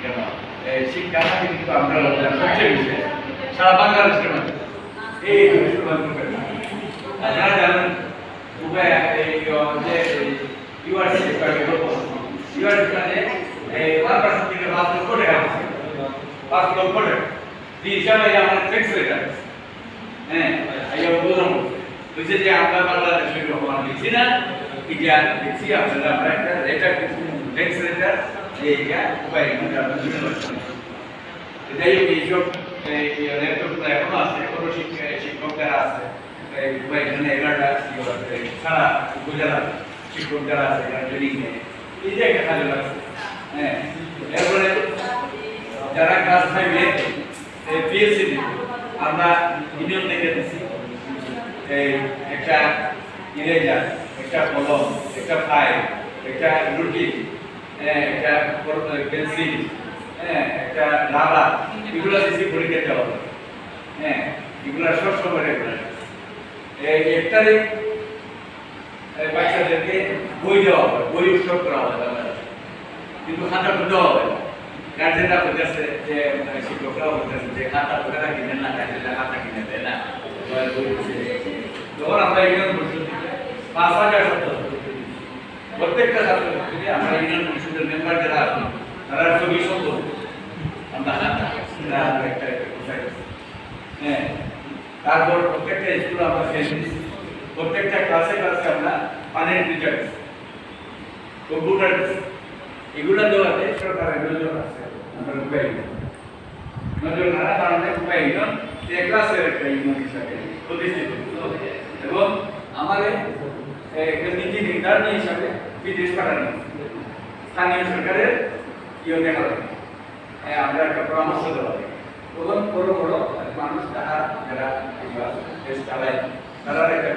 কেন এই শিক্ষাটা কিন্তু আমরা সবচেয়ে বেশি যে ইউআরসি ইউআরসি মানে ওয়ান পার্সেন্ট রেট না এটা দিচ্ছি আপনারা একটা এটা রেটার এইটা উপায় আপনারা এটাই এইসব এই ল্যাপটপগুলো এখনও আছে এখনও শিক্ষক যারা আছে এখানে এগারোটা সারা উপজেলা শিক্ষক যারা আছে এখানে ট্রেনিং নেয় এই যে একটা কাজে লাগছে হ্যাঁ এরপরে যারা ক্লাস ফাইভে পিএসসি আমরা ইউনিয়ন থেকে দিচ্ছি এই একটা ইরেজার একটা কলম একটা ফাইল একটা রুটি হ্যাঁ, একটা পেন্সিল হ্যাঁ একটা রাবার এগুলো দিচ্ছি। হ্যাঁ এগুলো এই এক বাচ্চাদেরকে বই দেওয়া হবে, বই উৎসব করা হবে কিন্তু খাতা তো দেওয়া হবে গার্জেনরা বলতেছে যে মানে শিক্ষকরাও বলতেছে যে, খাতা ওখানে কিনে না, গার্জেনরা খাতা কিনে দেয় না। তখন আমরা পরিষদ পাঁচ হাজার সত্তর প্রত্যেকটা ছাত্র ছাত্রীকে আমরা ইউনিয়ন পরিষদের মেম্বার যারা আছেন, তারা ছবি সম্ভব হ্যাঁ তারপর প্রত্যেকটা স্কুল আমরা ফেস দিচ্ছি প্রত্যেকটা ক্লাসে ক্লাসে আমরা পানির টিচার কম্পিউটার এগুলো দেওয়াতে সরকারের নজর আছে, আমরা উপায়। নজর না কারণে উপায় যে ক্লাসের একটা ইউনিয়ন হিসাবে প্রতিষ্ঠিত এবং আমাদের নীতি নির্ধারণ হিসাবে বিদেশ পাঠানো স্থানীয় সরকারের ইয়ে দেখা হ্যাঁ, আমরা একটা পরামর্শ দেওয়া প্রথম বড় বড় মানুষ তারা যারা দেশ চালায়। তারা একটা